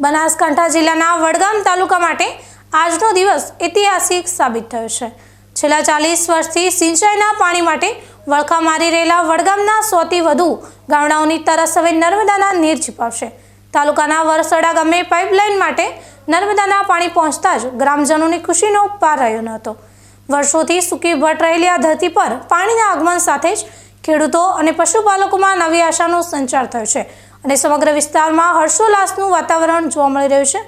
બનાસકાંઠા જિલ્લાના વડગામ તાલુકા માટે આજનો દિવસ ઐતિહાસિક સાબિત થયો છે. છેલ્લા ચાલીસ વર્ષથી સિંચાઈના પાણી માટે વળખા મારી રહેલા વડગામના સોથી વધુ ગામડાઓની તરસ હવે નર્મદાના નીર છીપાવશે. તાલુકાના વરસડા ગામે પાઇપલાઇન માટે નર્મદાના પાણી પહોંચતા જ ગ્રામજનોની ખુશીનો પાર રહ્યો ન હતો. વર્ષોથી સૂકી ભટ રહેલી આ ધરતી પર પાણીના આગમન સાથે જ ખેડૂતો અને પશુપાલકોમાં નવી આશાનો સંચાર થયો છે. અને સમગ્ર વિસ્તારમાં હર્ષોલ્લાસનું વાતાવરણ જોવા મળી રહ્યું છે.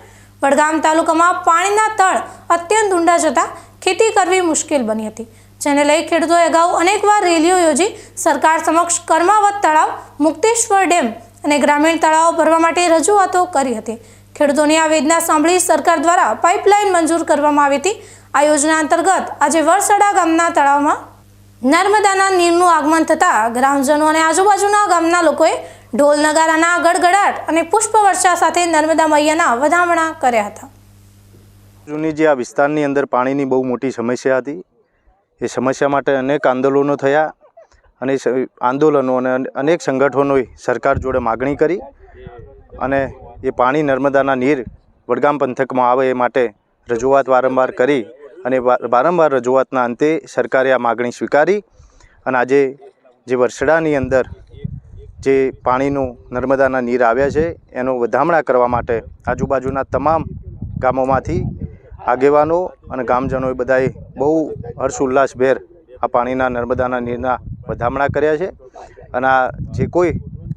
વડગામ તાલુકામાં પાણીના તળ અત્યંત ઊંડા જતા ખેતી કરવી મુશ્કેલ બની હતી. જેને લઈ ખેડૂતોએ અગાઉ અનેકવાર રેલીઓ યોજી સરકાર સમક્ષ કર્માવત તળાવ, મુક્તેશ્વર ડેમ અને ગ્રામીણ તળાવો ભરવા માટે રજૂઆતો કરી હતી. ખેડૂતોની આ વેદના સાંભળી સરકાર દ્વારા પાઇપલાઇન મંજૂર કરવામાં આવી હતી. આ યોજના અંતર્ગત આજે વરસડા ગામના તળાવમાં નર્મદાના નીરનું આગમન થતાં ગ્રામજનો અને આજુબાજુના ગામના લોકોએ ઢોલ નગારાના ગડગડાટ અને પુષ્પવર્ષા સાથે નર્મદા મૈયાના વધામણા કર્યા હતા. જૂની જે આ વિસ્તારની અંદર પાણીની બહુ મોટી સમસ્યા હતી. એ સમસ્યા માટે અનેક આંદોલનો થયા અને આંદોલનો અને અનેક સંગઠનોએ સરકાર જોડે માગણી કરી અને એ પાણી નર્મદાના નીર વડગામ પંથકમાં આવે એ માટે રજૂઆત વારંવાર કરી અને વારંવાર રજૂઆતના અંતે સરકારે આ માગણી સ્વીકારી અને આજે જે વરસડાની અંદર જે પાણીનું નર્મદાના નીર આવ્યા છે, એનો વધામણા કરવા માટે આજુબાજુના તમામ ગામોમાંથી આગેવાનો અને ગામજનોએ બધાએ બહુ હર્ષ ઉલ્લાસભેર આ પાણીના નર્મદાના નીરના વધામણા કર્યા છે. અને આ જે કોઈ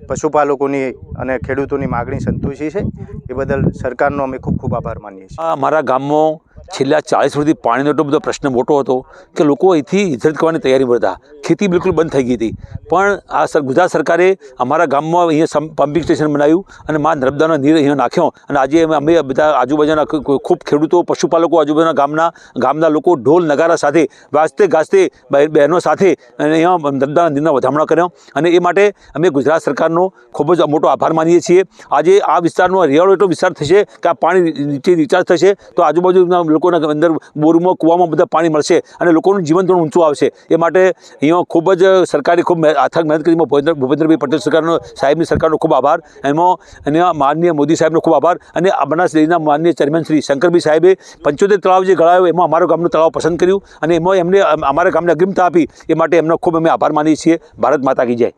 પશુપાલકોની અને ખેડૂતોની માગણી સંતોષી છે, એ બદલ સરકારનો અમે ખૂબ ખૂબ આભાર માનીએ છીએ. મારા ગામમાં છેલ્લા ચાલીસ વર્ષથી પાણીનો એટલો બધો પ્રશ્ન મોટો હતો કે લોકો અહીંથી હિજરત કરવાની તૈયારી હતા. ખેતી બિલકુલ બંધ થઈ ગઈ હતી. પણ આ સર, ગુજરાત સરકારે અમારા ગામમાં અહીંયા પમ્પિંગ સ્ટેશન બનાવ્યું અને મા નર્મદાનો નીર અહીંયા નાખ્યો અને આજે અમે બધા આજુબાજુના ખૂબ ખેડૂતો, પશુપાલકો આજુબાજુના ગામના ગામના લોકો ઢોલ નગારા સાથે, વાજતે ગાજતે બહે- બહેનો સાથે અને અહીંયા નર્મદાના નીરના વધામણા કર્યો અને એ માટે અમે ગુજરાત સરકારનો ખૂબ જ મોટો આભાર માનીએ છીએ. આજે આ વિસ્તારનો રિયાળો એટલો વિસ્તાર થશે કે આ પાણી નીચે રિચાર્જ થશે તો આજુબાજુના લોકોના અંદર બોરમાં, કૂવામાં બધા પાણી મળશે અને લોકોનું જીવન ધોરણ ઊંચું આવશે. એ માટે અહીંયા ખૂબ જ સરકારે ખૂબ અથાગ મહેનત કરી. ભૂપેન્દ્ર, ભૂપેન્દ્રભાઈ પટેલ સરકારનો, સાહેબની સરકારનો ખૂબ આભાર. એમાં, અને માનનીય મોદી સાહેબનો ખૂબ આભાર. અને બનાસ ડેરીના માનનીય ચેરમેન શ્રી શંકરભાઈ સાહેબે પંચોતેર તળાવ જે ગળાયો, એમાં અમારું ગામનું તળાવ પસંદ કર્યું. અને એમાં એમને અમારા ગામને અગ્રિમતા આપી. એ માટે એમનો ખૂબ અમે આભાર માનીએ છીએ. ભારત માતા કી જય.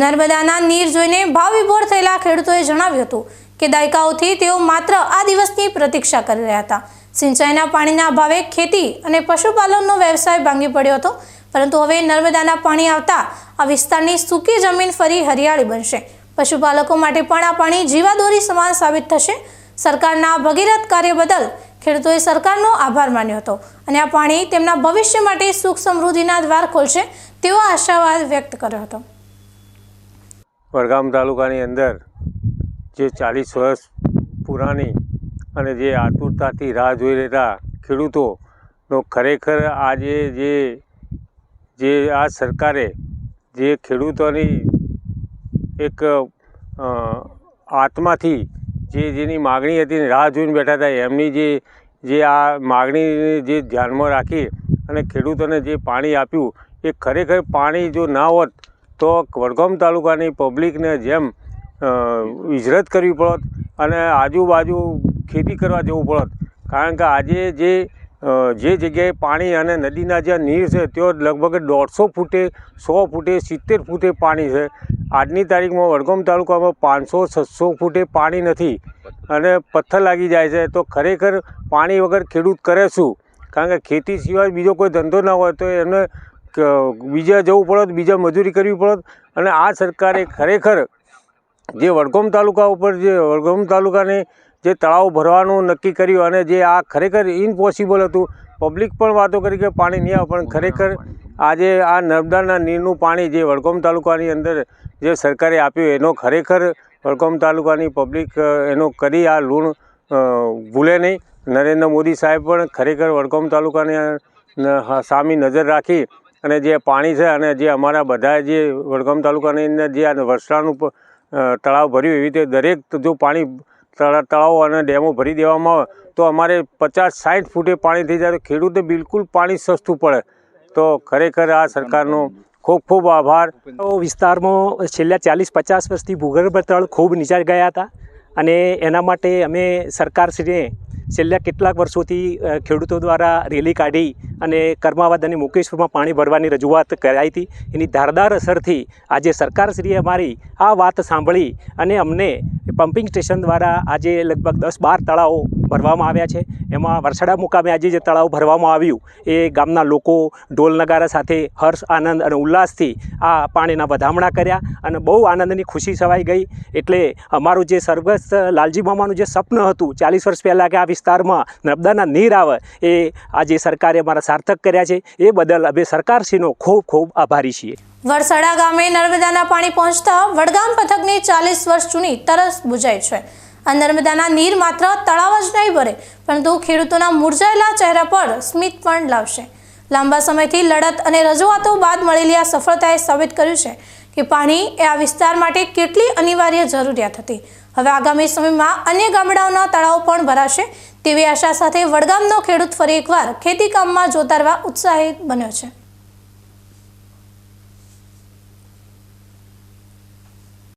નર્મદાના નીર જોઈને ભાવવિભોર થયેલા ખેડૂતોએ જણાવ્યું હતું કે દાયકાઓથી તેઓ માત્ર આ દિવસની પ્રતીક્ષા કરી રહ્યા હતા. સિંચાઈના પાણીના અભાવે ખેતી અને પશુપાલનનો વ્યવસાય ભાંગી પડ્યો હતો. પરંતુ હવે નર્મદાના પાણી આવતા આ વિસ્તારની સૂકી જમીન ફરી હરિયાળી બનશે. પશુપાલકો માટે પણ આ પાણી જીવાદોરી સમાન સાબિત થશે. સરકારના ભગીરથ કાર્ય બદલ ખેડૂતોએ સરકારનો આભાર માન્યો હતો અને આ પાણી તેમના ભવિષ્ય માટે સુખ સમૃદ્ધિના દ્વાર ખોલશે તેવો આશાવાદ વ્યક્ત કર્યો હતો. વડગામ તાલુકાની અંદર જે ચાલીસ વર્ષ પુરાણી અને જે આતુરતાથી રાહ જોઈ રહેતા ખેડૂતોનો ખરેખર આજે જે જે આ સરકારે જે ખેડૂતોની એક આત્માથી જે જેની માગણી હતી ને રાહ જોઈને બેઠા હતા એમની જે જે આ માગણીને જે ધ્યાનમાં રાખી અને ખેડૂતોને જે પાણી આપ્યું એ ખરેખર પાણી જો ના હોત તો વડગામ તાલુકાની પબ્લિકને જેમ અ, હિજરત કરવી પડત અને આજુબાજુ ખેતી કરવા જવું પડત. કારણ કે આજે જે જે જગ્યાએ પાણી અને નદીના જ્યાં નીર છે, ત્યાં લગભગ દોઢસો ફૂટે, સો ફૂટે, સિત્તેર ફૂટે પાણી છે. આજની તારીખમાં વડગામ તાલુકામાં પાંચસો, છસો ફૂટે પાણી નથી. અને પથ્થર લાગી જાય છે. તો ખરેખર પાણી વગર ખેડૂત કરે શું? કારણ કે ખેતી સિવાય બીજો કોઈ ધંધો ના હોય તો એને બીજા જવું પડત, બીજા મજૂરી કરવી પડત. અને આ સરકારે ખરેખર જે વડગામ તાલુકા ઉપર જે વડગામ તાલુકાને જે તળાવ ભરવાનું નક્કી કર્યું અને જે આ ખરેખર ઇમ્પોસિબલ હતું. પબ્લિક પણ વાતો કરી કે પાણી નહીં આવે પણ ખરેખર આજે આ નર્મદાના નીરનું પાણી જે વડગામ તાલુકાની અંદર જે સરકારે આપ્યું એનો ખરેખર વડગામ તાલુકાની પબ્લિક એનો કરી આ લૂણ ભૂલે નહીં. નરેન્દ્ર મોદી સાહેબ પણ ખરેખર વડગામ તાલુકાને સામી નજર રાખી અને જે પાણી છે અને જે અમારા બધા જે વડગામ તાલુકાની અંદર જે આ અ, તળાવ ભર્યું એવી રીતે દરેક જો પાણી તળા- તળાવો અને ડેમો ભરી દેવામાં આવે, તો અમારે પચાસ સાઠ ફૂટે પાણી થઈ જાય. તો ખેડૂતે બિલકુલ પાણી સસ્તું પડે. તો ખરેખર આ સરકારનો ખૂબ ખૂબ આભાર. વિસ્તારમાં છેલ્લા ચાલીસ, પચાસ વર્ષથી ભૂગર્ભ તળ ખૂબ નીચા ગયા હતા અને એના માટે અમે સરકારશ્રીને છેલ્લા કેટલાક વર્ષોથી ખેડૂતો દ્વારા રેલી કાઢી અને કર્માવાદ અને મુકેશ્વરમાં પાણી ભરવાની રજૂઆત કરાઈ હતી. એની ધારદાર અસરથી આજે સરકારશ્રીએ અમારી આ વાત સાંભળી અને અમને પમ્પિંગ સ્ટેશન દ્વારા આજે લગભગ દસ બાર તળાવો ભરવામાં આવ્યા છે. એમાં વરસાડા મુકામે આજે જે તળાવ ભરવામાં આવ્યું, એ ગામના લોકો ઢોલ નગારા સાથે હર્ષ, આનંદ અને ઉલ્લાસથી આ પાણીના વધામણા કર્યા અને બહુ આનંદની ખુશી છવાઈ ગઈ. એટલે અમારું જે સ્વર્ગસ્થ લાલજી મામાનું જે સ્વપ્ન હતું, ચાલીસ વર્ષ પહેલાં કે આ વિસ્તારમાં નર્મદાના નીર આવે, એ આજે સરકારે અમારા સાર્થક કર્યા છે. એ બદલ અમે સરકારશ્રીનો ખૂબ ખૂબ આભારી છીએ. વરસાડા ગામે નર્મદાના પાણી પહોંચતા વડગામ પથકની ચાલીસ વર્ષ જૂની તરસ બુજાય છે. આ નર્મદાના નીર માત્ર તળાવ જ નહીં ભરે પરંતુ ખેડૂતોના મુરઝાયેલા ચહેરા પર સ્મિત પણ લાવશે. લાંબા સમયથી લડત અને રજૂઆતો બાદ મળેલી આ સફળતાએ સાબિત કર્યું છે કે પાણી એ આ વિસ્તાર માટે કેટલી અનિવાર્ય જરૂરિયાત હતી. હવે આગામી સમયમાં અન્ય ગામડાઓના તળાવ પણ ભરાશે તેવી આશા સાથે વડગામનો ખેડૂત ફરી એકવાર ખેતીકામમાં જોતારવા ઉત્સાહિત બન્યો છે.